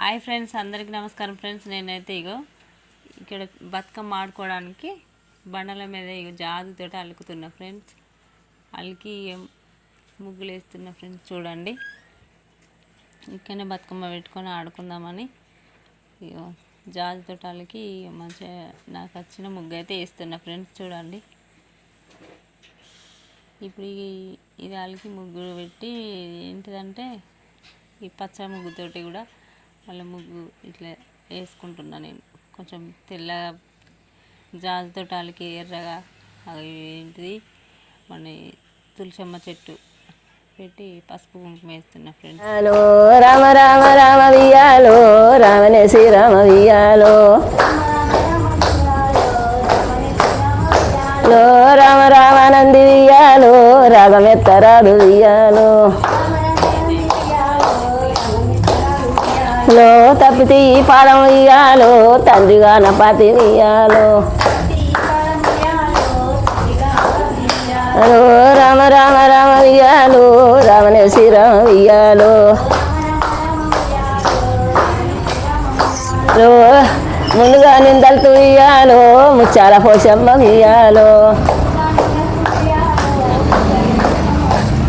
Hi friends అందరికీ నమస్కారం friends. నేనైతే ఇగో ఇక్కడ బతుకమ్మ ఆడుకోవడానికి బండల మీద ఇగో జాదుతో అలుకుతున్నా ఫ్రెండ్స్. అలికి ముగ్గులు వేస్తున్నా ఫ్రెండ్స్ చూడండి. ఇక్కడనే బతుకమ్మ పెట్టుకొని ఆడుకుందామని ఇగో జాజుతో అలికి మంచిగా నాకు వచ్చిన ముగ్గు అయితే వేస్తున్నా ఫ్రెండ్స్ చూడండి. ఇప్పుడు ఇది అలికి ముగ్గురు పెట్టి ఏంటిదంటే ఈ పచ్చ ముగ్గుతోటి కూడా మళ్ళీ ముగ్గు ఇట్లా వేసుకుంటున్నా నేను. కొంచెం తెల్లగా జాజుతో అలికి ఎర్రగా అవి ఏంటిది మన తులసమ్మ చెట్టు పెట్టి పసుపు కుంకుమ వేస్తున్నా ఫ్రెండ్స్. రామ రామ రామ వియాలో రామనే శ్రీరామ వియాలో రామ రామానంది వియాలో రాగమెత్తరాదు వియాలో ఇయాలో తప్పితే ఈ పాలం ఇయాలో తండ్రిగా నపాతి ఇయాలో హలో రామ రామ రామ వియ్యాలో రామనే శ్రీరామ వియ్యాలో ముందుగా నిందలు ఇయ్యాలో ముచ్చాల పోషమ్మ ఇయ్యాలో.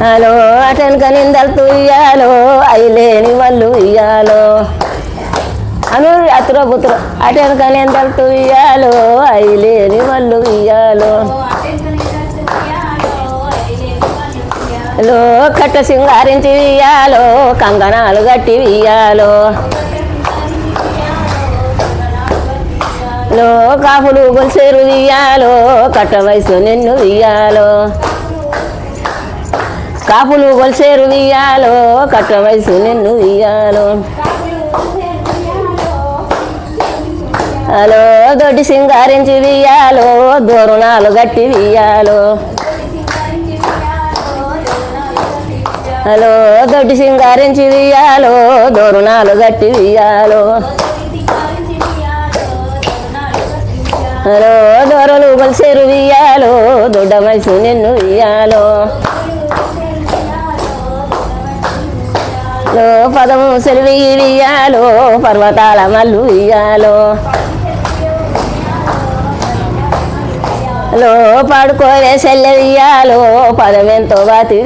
హలో అటెనక నిందలతో అయి లేని వాళ్ళు ఇయ్యాలో. అను అతుర అటు అటెనక నిందలతో ఇయ్యాలో అయిలేని వాళ్ళు ఇయ్యాలో. లో కట్ట సింగారించి ఇయ్యాలో కంగనాలు గట్టి వియ్యాలో లో కాపులు గొలుసేరు వియ్యాలో కట్ట వయసు నిన్ను ఇయ్యాలో. కాపులు గొలుసేరు వియ్యాలో కట్ట వయసు నిన్ను ఇయ్యాలో. హలో దొడ్డి సింగారించి వియ్యాలో దోరుణాలు గట్టి వియ్యాలో. హలో దొడ్డి సింగారించి వియ్యాలో దోరుణాలు గట్టి వియ్యాలో. హలో దొరలు బలిసేరు వియ్యాలో దొడ్డ మనిషి నిన్ను వియ్యాలో. లో పదము సెలివి వియ్యాలో పర్వతాల మల్లు వియ్యాలో. లో పాడుకోరే సెల్లె పదమెంతో బాతి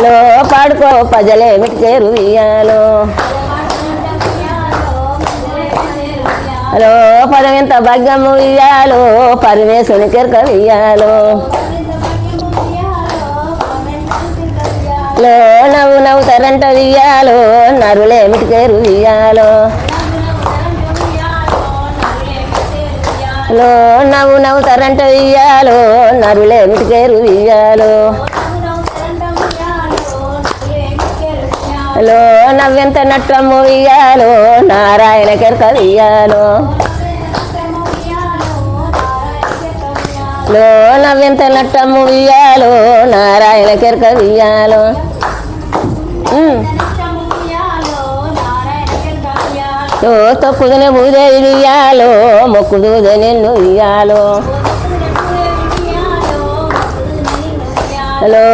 లో పడుకో ప్రజలేమిటి చేరు వియ్యాలో హలో పదవింత భాగ్యము ఇయ్యాలో పరమేశ్వరుని కెరక వియ్యాలో లో నవ్వు నవ్వుతారంట వియ్యాలో నరులేమిటి కేరు ఇయ్యాలో లో నవ్వు నవ్వుతారంట ఇయ్యాలో నరులే మిటికేరు ఇయ్యాలో. లో నవ్వెంత నట్టము ఇయ్యాలో నారాయణ కెరక ఇయ్యాలో. లో నవ్వెంత నట్టము ఇయ్యాలో నారాయణ కెరక ఇయ్యాలో. ఉమ్. లో తొక్కుదునే బూదే వియ్యాలో మొక్కుదూదే నిన్ను వియ్యాలో హలో